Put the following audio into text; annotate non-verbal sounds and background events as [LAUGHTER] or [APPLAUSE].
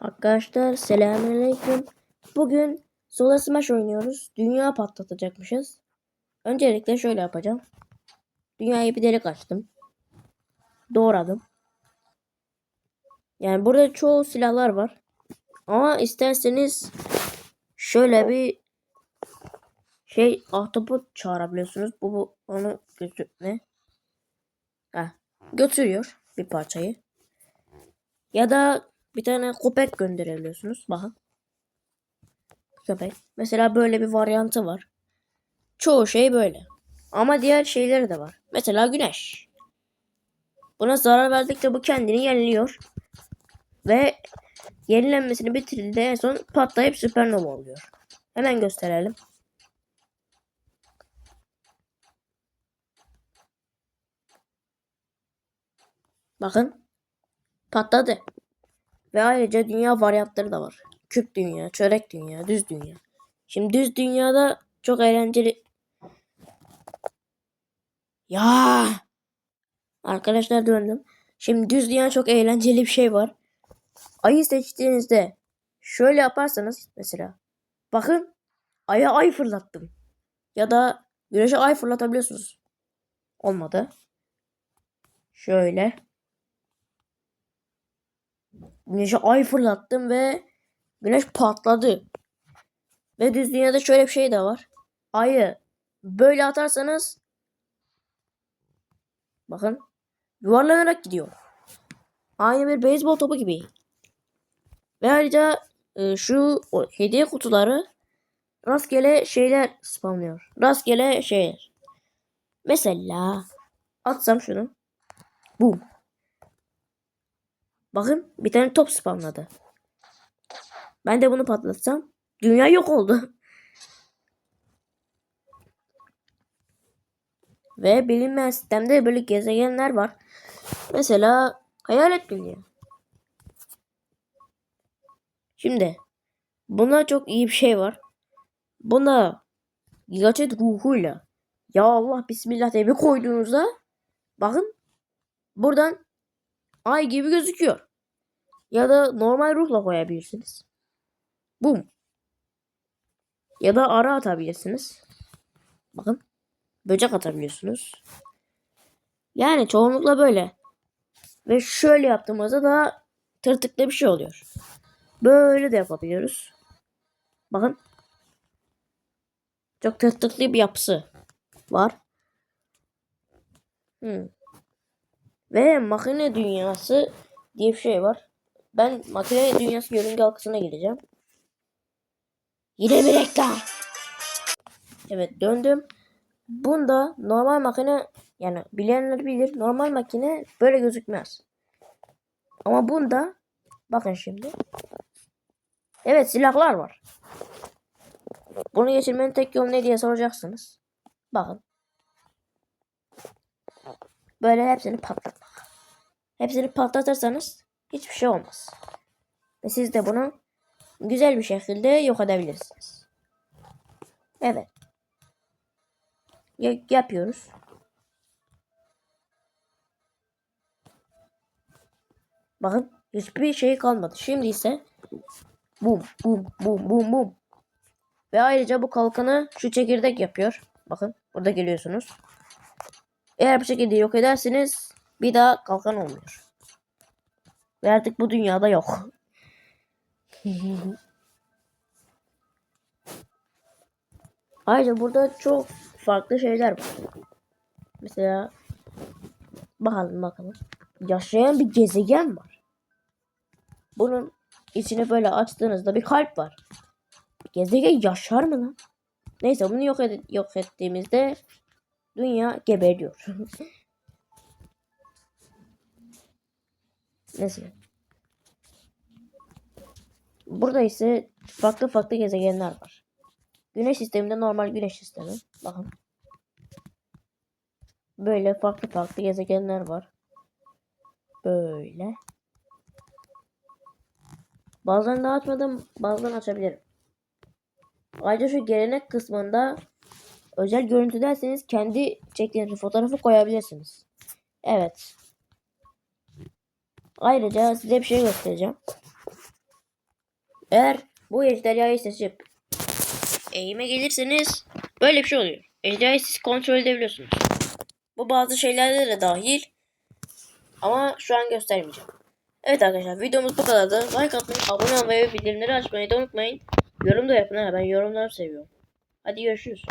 Arkadaşlar selamünaleyküm. Bugün Solar Smash oynuyoruz. Dünya patlatacakmışız. Öncelikle şöyle yapacağım. Dünyaya bir delik açtım. Doğradım. Yani burada çoğu silahlar var. Ama isterseniz şöyle bir şey ahtapot çağırabiliyorsunuz. Bu, bu onu götür ne? Heh, götürüyor bir parçayı. Ya da bir tane köpek gönderebiliyorsunuz. Bakın. Köpek. Mesela böyle bir varyantı var. Çoğu şey böyle. Ama diğer şeyleri de var. Mesela güneş. Buna zarar verdikçe bu kendini yeniliyor. Ve yenilenmesini bitirdiğinde en son patlayıp süpernova oluyor. Hemen gösterelim. Bakın. Patladı. Ve ayrıca dünya varyantları da var. Küp dünya, çörek dünya, düz dünya. Şimdi düz dünyada çok eğlenceli. Ya! Arkadaşlar döndüm. Şimdi düz dünya çok eğlenceli bir şey var. Ayı seçtiğinizde şöyle yaparsanız mesela bakın aya ay fırlattım. Ya da güneşe ay fırlatabiliyorsunuz. Olmadı. Şöyle. Güneşe ay fırlattım ve güneş patladı. Ve düz dünyada şöyle bir şey de var. Ayı böyle atarsanız bakın yuvarlanarak gidiyor. Aynı bir beyzbol topu gibi. Ve ayrıca e, şu o, hediye kutuları rastgele şeyler spamlıyor. Rastgele şeyler. Mesela atsam şunu. Boom. Bakın bir tane top spamladı. Ben de bunu patlatsam dünya yok oldu. [LAUGHS] Ve bilinmeyen sistemde böyle gezegenler var. Mesela hayalet dünya. Şimdi buna çok iyi bir şey var. Buna gerçek ruhuyla ya Allah Bismillah diye bir koyduğunuzda bakın buradan ay gibi gözüküyor. Ya da normal ruhla koyabilirsiniz. Bum. Ya da ara atabilirsiniz. Bakın. Böcek atabiliyorsunuz. Yani çoğunlukla böyle. Ve şöyle yaptığımızda da tırtıklı bir şey oluyor. Böyle de yapabiliyoruz. Bakın. Çok tırtıklı bir yapısı var. Hmm. Ve makine dünyası diye bir şey var. Ben makine dünyası yörünge halkasına gideceğim. Yine bir reklam. Evet döndüm. Bunda normal makine yani bilenler bilir normal makine böyle gözükmez. Ama bunda bakın şimdi. Evet silahlar var. Bunu geçirmenin tek yolu ne diye soracaksınız. Bakın. Böyle hepsini patlatmak. Hepsini patlatırsanız hiçbir şey olmaz. Ve siz de bunu güzel bir şekilde yok edebilirsiniz. Evet. Ya- yapıyoruz. Bakın hiçbir şey kalmadı. Şimdi ise bum bum bum bum bum. Ve ayrıca bu kalkanı şu çekirdek yapıyor. Bakın burada geliyorsunuz. Eğer bu şekilde yok ederseniz bir daha kalkan olmuyor. Ve artık bu dünyada yok. [LAUGHS] Ayrıca burada çok farklı şeyler var. Mesela bakalım bakalım. Yaşayan bir gezegen var. Bunun içini böyle açtığınızda bir kalp var. Gezegen yaşar mı lan? Neyse bunu yok, ed- yok ettiğimizde dünya geberiyor. [LAUGHS] Neyse. Burada ise farklı farklı gezegenler var. Güneş sisteminde normal güneş sistemi. Bakın. Böyle farklı farklı gezegenler var. Böyle. Bazılarını açmadım, bazılarını açabilirim. Ayrıca şu gelenek kısmında özel görüntü derseniz kendi çektiğiniz fotoğrafı koyabilirsiniz. Evet. Ayrıca size bir şey göstereceğim. Eğer bu ejderhayı seçip eğime gelirseniz böyle bir şey oluyor. Ejderhayı siz kontrol edebiliyorsunuz. Bu bazı şeylerde de dahil. Ama şu an göstermeyeceğim. Evet arkadaşlar videomuz bu kadardı. Like atmayı, abone olmayı ve bildirimleri açmayı da unutmayın. Yorum da yapın ha ben yorumları seviyorum. Hadi görüşürüz.